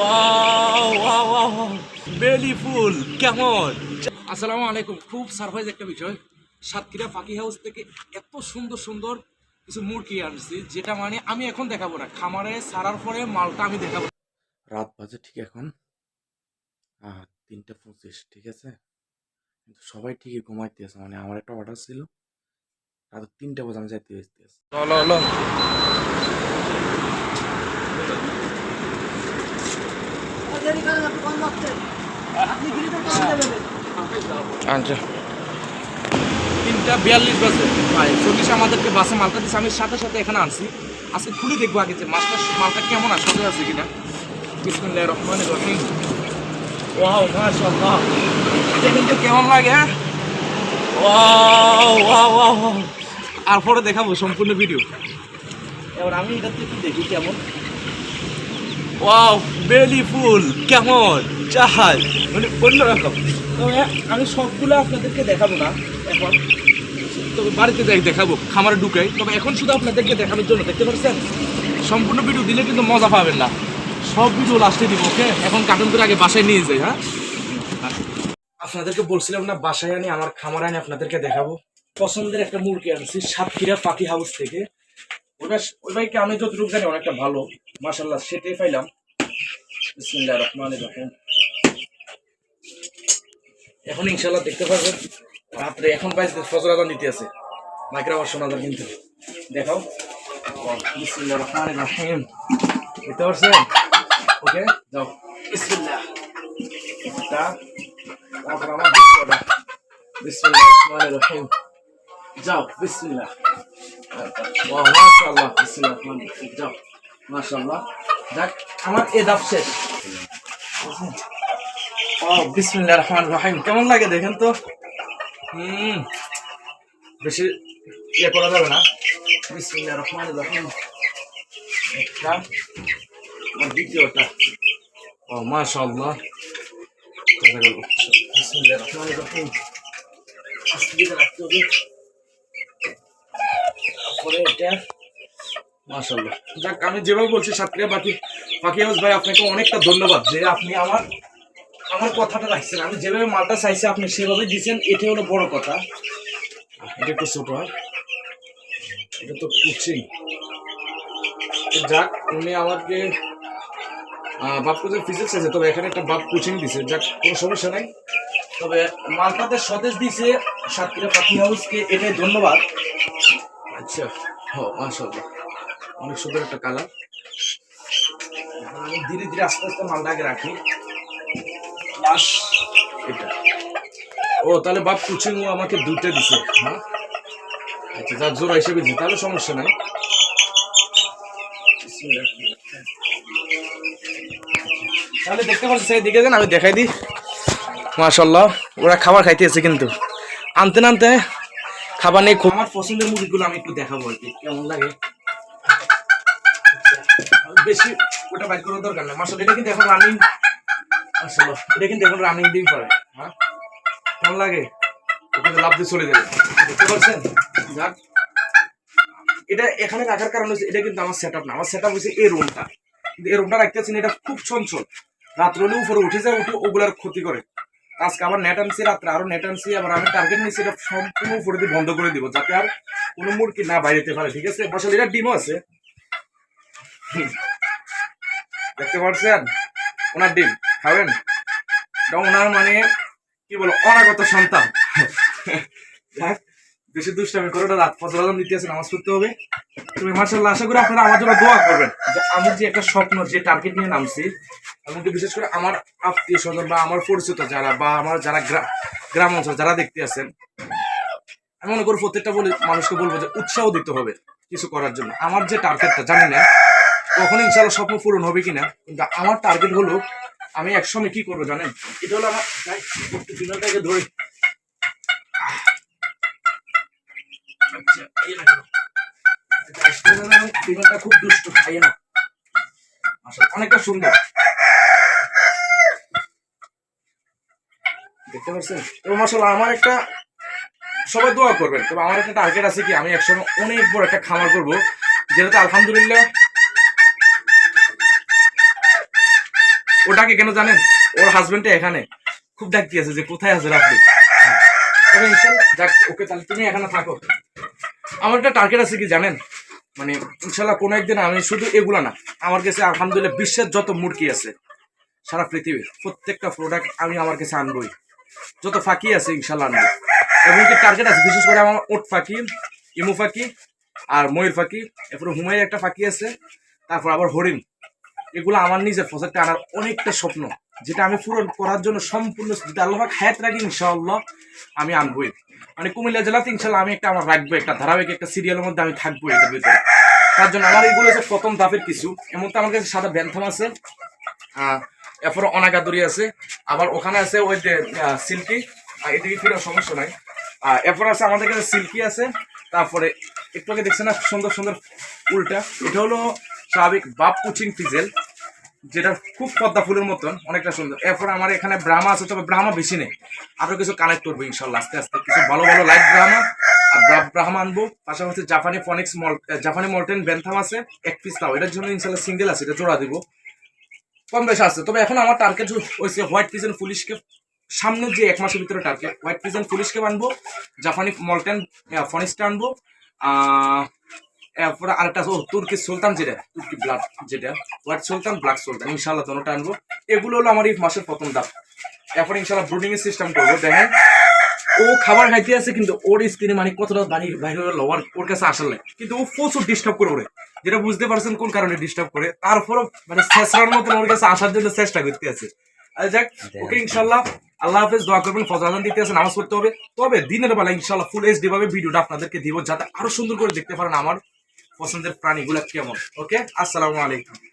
Wow wow wow বেলি ফুল কেমন? আসসালামু আলাইকুম। খুব সারপ্রাইজ একটা বিষয়। সাতক্ষীরা ফাঁকি হাউস থেকে এত সুন্দর সুন্দর কিছু মুরগি আনছি যেটা মানে আমি এখন দেখাবো না। খামারে সারার পরে মালটা আমি দেখাবো। রাত বাজে ঠিক এখন। তিনটা পঁচিশ ঠিক আছে? কিন্তু সবাই ঠিকই ঘুমাইতে আছে মানে আমার একটা অর্ডার ছিল। রাত তিনটা বাজে আমি যাইতে হলো দেরি করেন আপনি কম ভাবছেন আপনি গিরিটা কম দেবেন আচ্ছা। তিনটা বিয়াল্লিশ বাজে। ভাই চল্লিশ আমাদেরকে বাসে মালটা দিচ্ছে আমি সাথে সাথে এখানে আনছি। আজকে খুলে দেখব আগে যে মাছটা মালটা কেমন আছে কিনা। বিসমুল্লাহ রহমান রহিম। ওয়াও মাশাআল্লাহ। এটা কিন্তু কেমন লাগে হ্যাঁ? Wow wow wow wow. আর পরে দেখাবো সম্পূর্ণ ভিডিও। এবার আমি এটা একটু দেখি কেমন। ওয়াও বেলি ফুল কেমন জাহাজ মানে অন্যরকম তবে আমি সবগুলো আপনাদেরকে দেখাবো না, এখন। তবে বাড়িতে যাই, দেখাবো, খামারে ঢুকাই। তবে এখন শুধু আপনাদেরকে দেখানোর জন্য, দেখতে পাচ্ছেন? সম্পূর্ণ ভিডিও দিলে কিন্তু মজা পাবেন না। সব ভিডিও লাস্টে দিব ওকে এখন কার্টুন করে আগে বাসায় নিয়ে যাই হ্যাঁ? আপনাদেরকে বলছিলাম না, বাসায় আনি, আমার খামারে আনি, আপনাদেরকে দেখাবো। পছন্দের একটা মুরগি আনছি, সাতক্ষীরা পাখি হাউস থেকে। ওটা ওই ভাইকে আমি যতটুকু জানি অনেকটা ভালো। মাসাল্লাহ সেটাই পাইলাম। রহমান রহিম। এখন ইনশাল্লাহ দেখতে পারবেন, রাত্রে এখন পাইছে ফজর আদান দিতে আছে। মাইক্রো আবার শোনা কিন্তু। দেখাও। রহমান রহিম। পারছেন? ওকে, যাও। বিসমিল্লাহ। এটা তারপর আমার রহমান রহিম। যাও বিসমিল্লাহ মাশাআল্লাহ বিসমিল্লাহ যাও মাশাআল্লাহ যাক আমার এ দাপ শেষ। ও বিসমিল্লাহ রহমান রহিম কেমন লাগে দেখেন তো? হুম। বেশি ইয়ে করা যাবে না। বিসমিল্লাহ রহমান রহিম। একটা। আর দ্বিতীয়টা। ও মাশাআল্লাহ বিসমিল্লাহ রহমান রহিম। আস্তে রাখতে হবে। তারপরে এটা? মাশাল্লাহ যাক, আমি যেভাবে বলছি সাতক্রিয়া বাকি বাকি হাউস ভাই, আপনাকে অনেকটা ধন্যবাদ যে আপনি আমার আমার কথাটা রাখছেন। আমি যেভাবে মালটা চাইছি, আপনি সেভাবে দিচ্ছেন এটা হলো বড় কথা। এটা একটু ছোট, হয়? এটা তো কুচি যাক, উনি আমাকে বাপ কোচিং ফিজিক্স আছে তবে এখানে একটা বাপ কোচিং দিছে। যাক, কোনো সমস্যা নাই। তবে মালটাতে সতেজ দিছে সাতক্ষীরা পাখি হাউসকে এটাই ধন্যবাদ। আচ্ছা ও মাশাল্লাহ অনেক সুন্দর একটা কালার। ধীরে ধীরে আস্তে আস্তে মালটাকে রাখি। এটা। ও, তাহলে বাপ কুচিং ও আমাকে দুইটা দিছে হ্যাঁ? আচ্ছা যার জোড়া হিসেবে দিই, তাহলে সমস্যা নাই। তাহলে দেখতে পাচ্ছি সেই দিকে যান, আমি দেখাই দিই। মাশাল্লাহ ওরা খাবার খাইতেছে কিন্তু। আনতে না আনতে খাবার নেই আমার পছন্দের মুরগিগুলো আমি একটু দেখাবো আর কি, কেমন লাগে? বেশি ওটা বাইর করার দরকার নেই মাসাল এটা কিন্তু এখন রানিং মাসাল এটা কিন্তু এখন রানিং দিন পরে হ্যাঁ? কেমন লাগে? ওখানে লাভ দিয়ে চলে যাবে। দেখতে পাচ্ছেন? যাক। এটা এখানে রাখার কারণ হচ্ছে, এটা কিন্তু আমার সেট না। আমার সেট হচ্ছে এই রুমটা কিন্তু এই রুমটা রাখতেছেন এটা খুব চঞ্চল। রাত্রে উপরে উঠে যায়, উঠে ওগুলার ক্ষতি করে। আজকে আবার নেট আনছি রাত্রে, আরও নেট আনছি, আবার আমি টার্গেট নিচ্ছি এটা সম্পূর্ণ উপরে দিয়ে বন্ধ করে দিব, যাতে আর কোনো মুরগি না বাইরেতে পারে, ঠিক আছে? বসাল, এটা ডিমও আছে। দেখতে পাচ্ছেন? ওনার ডিম, খাবেন? ওনার মানে কি বলো অনাগত সন্তান। বেশি দুষ্টামি করে রাত আলম দিতে আছে নামাজ পড়তে হবে। তুমি মার্শাল্লাহ আশা করি আপনারা আমার জন্য দোয়া করবেন। যে আমি যে একটা স্বপ্ন, যে টার্গেট নিয়ে নামছি এমনকি বিশেষ করে আমার আত্মীয় স্বজন বা আমার পরিচিত যারা বা আমার যারা গ্রা- গ্রাম অঞ্চল, যারা দেখতে আছেন, আমি মনে করি প্রত্যেকটা বলে মানুষকে বলব যে উৎসাহ দিতে হবে কিছু করার জন্য। আমার যে টার্গেটটা জানি না কখন ইনশাল্লাহ স্বপ্ন পূরণ হবে কিনা, কিন্তু আমার টার্গেট হলো আমি একসময় কি করব জানেন? এটা হলো আমার একটু বিনয়টাকে ধরে যেন খুব দুষ্ট, খাইয়ে না আসলে অনেকটা সুন্দর। দেখতে পাচ্ছেন? এবং মাসাল আমার একটা সবাই দোয়া করবেন, তবে আমার একটা টার্গেট আছে কি? আমি একসময় অনেক বড় একটা খামার করব। যেটাতে আলহামদুলিল্লাহ ওটাকে কেন জানেন? ওর হাজবেন্ডটা এখানে। খুব ডাক দিয়েছে যে কোথায় আছে যাক, ওকে তাহলে তুমি এখানে থাকো। আমার একটা টার্গেট আছে কি জানেন? মানে ইনশাল্লাহ কোনো একদিন আমি শুধু এগুলা না, আমার কাছে আলহামদুলিল্লাহ বিশ্বের যত মুরগি আছে, সারা পৃথিবীর প্রত্যেকটা প্রোডাক্ট আমি আমার কাছে আনবই। যত ফাঁকি আছে ইনশাল্লাহ আনব এবং কি টার্গেট আছে? বিশেষ করে আমার ওট ফাঁকি, ইমু ফাঁকি আর ময়ূর ফাঁকি, এরপরে হুমায়ের একটা ফাঁকি আছে, তারপর আবার হরিণ। এগুলো আমার নিজের প্রজেক্টে আনার অনেকটা স্বপ্ন। যেটা আমি পূরণ করার জন্য সম্পূর্ণ আল্লাহ হায়াত রাখি ইনশাআল্লাহ আমি আনবই। মানে কুমিল্লা জেলাতে ইনশাল্লাহ আমি একটা আমার রাখব, একটা ধারাবাহিক একটা সিরিয়ালের মধ্যে আমি থাকব এটার ভিতরে। তার জন্য আমার এগুলো হচ্ছে প্রথম ধাপের কিছু। এমন তো আমার কাছে সাদা ব্যান্থাম আছে এরপরে অনাগাদুরি আছে। আবার ওখানে আছে ওই যে সিল্কি। আর এদিকে ফিরে সমস্যা নাই। আর এরপর আছে আমাদের কাছে সিল্কি আছে। তারপরে একটু আগে দেখছেন না সুন্দর সুন্দর উল্টা? এটা হলো স্বাভাবিক বাপ কুচিং ফিজেল যেটা খুব পদ্মা ফুলের মতন, অনেকটা সুন্দর। এরপর আমার এখানে ব্রাহ্মা আছে, তবে ব্রাহ্মা বেশি নেই। আরও কিছু কানেক্ট করব ইনশাল্লাহ, আস্তে আস্তে। কিছু ভালো ভালো লাইট ব্রাহ্মা আর ব্রা- ব্রাহ্মা আনব। পাশাপাশি জাপানি ফনিক্স মল জাপানি মল্টেন বেন্থাম আছে, এক পিস তাও। এটার জন্য ইনশাল্লাহ সিঙ্গেল আছে, এটা জোড়া দিব। কম বেশি আছে, তবে এখন আমার টার্গেট হয়েছে হোয়াইট পিজন পুলিশকে সামনের যে এক মাসের ভিতরে টার্গেট হোয়াইট পিজন পুলিশকে আনব। জাপানি মল্টেন ফনিক্সটা আনব। এরপরে আরেকটা ও তুর্কি সুলতান যেটা তুর্কি ব্লাড যেটা হোয়াইট সুলতান ব্ল্যাক সুলতান ইনশাল্লাহ দোনোটা আনব। এগুলো হলো আমার এই মাসের প্রথম ধাপ। এরপর ইনশাল্লাহ ব্রুডিং এর সিস্টেম করব। দেখেন ও খাবার খাইতে আছে কিন্তু ওর স্ক্রিনে মানে কতটা বাড়ি বাইরে হলো ওর কাছে আসলে কিন্তু ও প্রচুর ডিস্টার্ব করে ওরে। যেটা বুঝতে পারছেন কোন কারণে ডিস্টার্ব করে তারপরও মানে শেষরার মতন ওর কাছে আসার জন্য চেষ্টা করতে আছে। আর যাক ওকে ইনশাল্লাহ আল্লাহ হাফেজ দোয়া করবেন ফজর আজান দিতে আছে নামাজ পড়তে হবে। তবে দিনের বেলা ইনশাল্লাহ ফুল এইচডি ভাবে ভিডিওটা আপনাদেরকে দিব যাতে আরও সুন্দর করে দেখতে পারেন আমার পছন্দের প্রাণীগুলো কেমন? ওকে আসসালামু আলাইকুম।